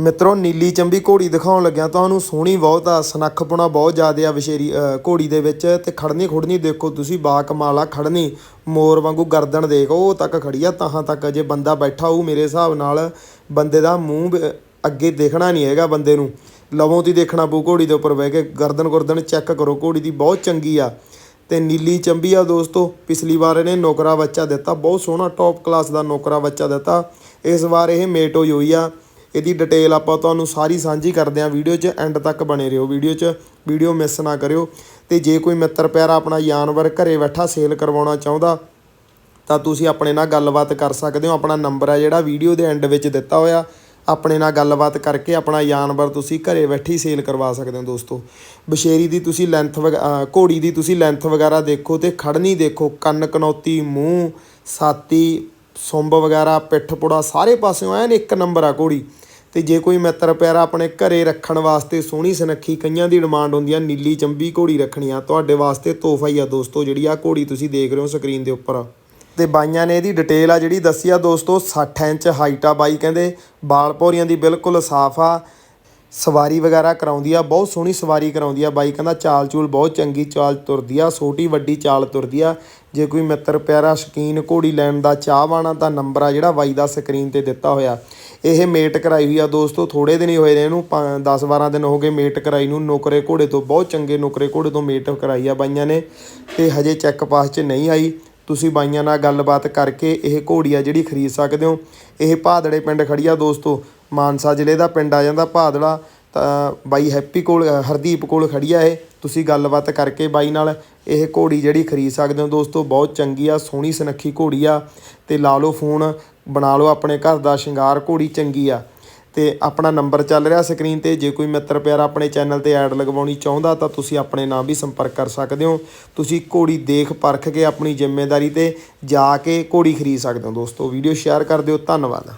ਮਿੱਤਰੋ, ਨੀਲੀ ਚੰਬੀ ਘੋੜੀ ਦਿਖਾਉਣ ਲੱਗਿਆ ਤੁਹਾਨੂੰ ਸੋਹਣੀ ਬਹੁਤ ਆ ਸਨੱਖਪੁਣਾ ਬਹੁਤ ਜ਼ਿਆਦਾ ਆ ਵਿਸ਼ੇਰੀ ਘੋੜੀ ਦੇ ਵਿੱਚ ਤੇ ਖੜਨੀ ਖੁੜਨੀ ਦੇਖੋ ਤੁਸੀਂ ਬਾ ਕਮਾਲ ਆ ਖੜਨੀ, ਮੋਰ ਵਾਂਗੂ ਗਰਦਨ ਦੇਖ, ਉਹ ਤੱਕ ਖੜੀ ਆ, ਤਾਹਾਂ ਤੱਕ ਜੇ ਬੰਦਾ ਬੈਠਾ ਹੋਊ ਮੇਰੇ ਹਿਸਾਬ ਨਾਲ, ਬੰਦੇ ਦਾ ਮੂੰਹ ਬ- ਅੱਗੇ ਦੇਖਣਾ ਨਹੀਂ ਹੈਗਾ ਬੰਦੇ ਨੂੰ। ਲਵੋਂ ਦੀ ਦੇਖਣਾ ਪਊ ਘੋੜੀ ਦੇ ਉੱਪਰ ਬਹਿ ਕੇ, ਗਰਦਨ ਗੁਰਦਨ ਚੈੱਕ ਕਰੋ, ਘੋੜੀ ਦੀ ਬਹੁਤ ਚੰਗੀ ਆ। ਤੇ ਨੀਲੀ ਚੰਬੀ ਆ ਦੋਸਤੋ, ਪਿਛਲੀ ਵਾਰ ਇਹਨੇ ਨੌਕਰਾ ਬੱਚਾ ਦਿੱਤਾ, ਬਹੁਤ ਸੋਹਣਾ ਟੌਪ ਕਲਾਸ ਦਾ ਨੌਕਰਾ ਬੱਚਾ ਦਿੱਤਾ, ਇਸ ਵਾਰ ਇਹ ਮੇਟ ਹੋਈ ਹੋਈ ਆ। ਇਹਦੀ ਡਿਟੇਲ ਆਪਾਂ ਤੁਹਾਨੂੰ ਸਾਰੀ ਸਾਂਝੀ ਕਰਦੇ ਹਾਂ ਵੀਡੀਓ 'ਚ ਐਂਡ ਤੱਕ ਬਣੇ ਰਹੋ ਵੀਡੀਓ 'ਚ। ਵੀਡੀਓ ਮਿਸ ਨਾ ਕਰਿਓ। ਤੇ ਜੇ ਕੋਈ ਮਿੱਤਰ ਪਿਆਰਾ ਆਪਣਾ ਜਾਨਵਰ ਘਰੇ ਬੈਠਾ ਸੇਲ ਕਰਵਾਉਣਾ ਚਾਹੁੰਦਾ, ਤਾਂ ਤੁਸੀਂ ਆਪਣੇ ਨਾਲ ਗੱਲਬਾਤ ਕਰ ਸਕਦੇ ਹੋ। ਆਪਣਾ ਨੰਬਰ ਹੈ ਜਿਹੜਾ ਵੀਡੀਓ ਦੇ ਐਂਡ ਵਿੱਚ ਦਿੱਤਾ ਹੋਇਆ। ਆਪਣੇ ਨਾਲ ਗੱਲਬਾਤ ਕਰਕੇ ਆਪਣਾ ਜਾਨਵਰ ਤੁਸੀਂ ਘਰੇ ਬੈਠੀ ਸੇਲ ਕਰਵਾ ਸਕਦੇ ਹੋ ਦੋਸਤੋ। ਬਸ਼ੇਰੀ ਦੀ ਤੁਸੀਂ ਲੈਂਥ ਘੋੜੀ ਦੀ ਤੁਸੀਂ ਲੈਂਥ ਵਗੈਰਾ ਦੇਖੋ ਤੇ ਖੜਨੀ ਦੇਖੋ। ਕੰਨ, ਕਨੌਤੀ, ਮੂੰਹ, ਸਾਤੀ ਸੁੰਬ ਵਗੈਰਾ, ਪਿੱਠ ਪੁੜਾ ਸਾਰੇ ਪਾਸਿਓਂ ਐਨ ਇੱਕ ਨੰਬਰ ਆ ਘੋੜੀ। ਤੇ ਜੇ ਕੋਈ ਮਿੱਤਰ ਪਿਆਰਾ ਆਪਣੇ ਘਰੇ ਰੱਖਣ ਵਾਸਤੇ ਸੋਹਣੀ ਸੁਨੱਖੀ ਕਈਆਂ ਦੀ ਡਿਮਾਂਡ ਹੁੰਦੀ ਆ, ਨੀਲੀ ਚੰਬੀ ਘੋੜੀ ਰੱਖਣੀ ਆ, ਤੁਹਾਡੇ ਵਾਸਤੇ ਤੋਹਫਾ ਹੀ ਆ ਦੋਸਤੋ, ਜਿਹੜੀ ਆ ਘੋੜੀ ਤੁਸੀਂ ਦੇਖ ਰਹੇ ਹੋ ਸਕਰੀਨ ਦੇ ਉੱਪਰ। ਤੇ ਬਾਈਆਂ ਨੇ ਇਹਦੀ ਡਿਟੇਲ ਆ ਜਿਹੜੀ ਦੱਸੀ ਆ ਦੋਸਤੋ 60 ਇੰਚ ਹਾਈਟ ਆ ਬਾਈ, ਕਹਿੰਦੇ ਬਾਲ ਭੌਰੀਆਂ ਦੀ ਬਿਲਕੁਲ ਸਾਫ਼ ਆ। ਸਵਾਰੀ ਵਗੈਰਾ ਕਰਾਉਂਦੀ ਆ, ਬਹੁਤ ਸੋਹਣੀ ਸਵਾਰੀ ਕਰਾਉਂਦੀ ਆ ਬਾਈ, ਕਹਿੰਦਾ ਚਾਲ ਚੂਲ ਬਹੁਤ ਚੰਗੀ, ਚਾਲ ਤੁਰਦੀ ਆ, ਛੋਟੀ ਵੱਡੀ ਚਾਲ ਤੁਰਦੀ ਆ। ਜੇ ਕੋਈ ਮਿੱਤਰ ਪਿਆਰਾ ਸ਼ਕੀਨ ਘੋੜੀ ਲੈਣ ਦਾ ਚਾਹਵਾਨ ਆ, ਤਾਂ ਨੰਬਰ ਆ ਜਿਹੜਾ ਬਾਈ ਦਾ ਸਕਰੀਨ ਤੇ ਦਿੱਤਾ ਹੋਇਆ। ਇਹ ਮੇਟ ਕਰਾਈ ਹੋਈ ਆ ਦੋਸਤੋ ਥੋੜੇ ਦਿਨ ਹੀ ਹੋਏ ਨੇ ਇਹਨੂੰ 10 12 ਦਿਨ ਹੋ ਗਏ ਮੇਟ ਕਰਾਈ ਨੂੰ, ਨੌਕਰੇ ਘੋੜੇ ਤੋਂ, ਬਹੁਤ ਚੰਗੇ ਨੌਕਰੇ ਘੋੜੇ ਤੋਂ ਮੇਟ ਕਰਾਈ ਆ ਬਾਈਆਂ ਨੇ, ਤੇ ਹਜੇ ਚੈੱਕ ਪਾਸ 'ਚ ਨਹੀਂ ਆਈ। ਤੁਸੀਂ ਬਾਈਆਂ ਨਾਲ ਗੱਲਬਾਤ ਕਰਕੇ ਇਹ ਘੋੜੀ ਆ ਜਿਹੜੀ ਖਰੀਦ ਸਕਦੇ ਹੋ। ਇਹ ਭਾਦੜੇ ਪਿੰਡ ਖੜੀ ਆ ਦੋਸਤੋ ਮਾਨਸਾ ਜ਼ਿਲ੍ਹੇ ਦਾ ਪਿੰਡ ਆ ਜਾਂਦਾ ਭਾਦੜਾ, ਤਾਂ ਬਾਈ ਹੈਪੀ ਕੋਲ ਹਰਦੀਪ ਕੋਲ ਖੜੀ ਆ ਇਹ। ਤੁਸੀਂ ਗੱਲਬਾਤ ਕਰਕੇ ਬਾਈ ਨਾਲ ਇਹ ਘੋੜੀ ਜਿਹੜੀ ਖਰੀਦ ਸਕਦੇ ਹੋ ਦੋਸਤੋ, ਬਹੁਤ ਚੰਗੀ ਆ, ਸੋਹਣੀ ਸੁਨੱਖੀ ਘੋੜੀ ਆ ਤੇ ਲਾ ਲਓ ਫੋਨ, ਬਣਾ ਲਓ ਆਪਣੇ ਘਰ ਦਾ ਸ਼ਿੰਗਾਰ, ਘੋੜੀ ਚੰਗੀ ਆ। ਤੇ ਆਪਣਾ ਨੰਬਰ ਚੱਲ ਰਿਹਾ ਸਕਰੀਨ ਤੇ, ਜੇ ਕੋਈ ਮਿੱਤਰ ਪਿਆਰਾ ਆਪਣੇ ਚੈਨਲ ਤੇ ਐਡ ਲਗਵਾਉਣੀ ਚਾਹੁੰਦਾ ਤਾਂ ਤੁਸੀਂ ਆਪਣੇ ਨਾਲ ਵੀ ਸੰਪਰਕ ਕਰ ਸਕਦੇ ਹੋ। ਤੁਸੀਂ ਘੋੜੀ ਦੇਖ ਪਰਖ ਕੇ ਆਪਣੀ ਜ਼ਿੰਮੇਵਾਰੀ ਤੇ ਜਾ ਕੇ ਘੋੜੀ ਖਰੀਦ ਸਕਦੇ ਹੋ ਦੋਸਤੋ। ਵੀਡੀਓ ਸ਼ੇਅਰ ਕਰ ਦਿਓ, ਧੰਨਵਾਦ।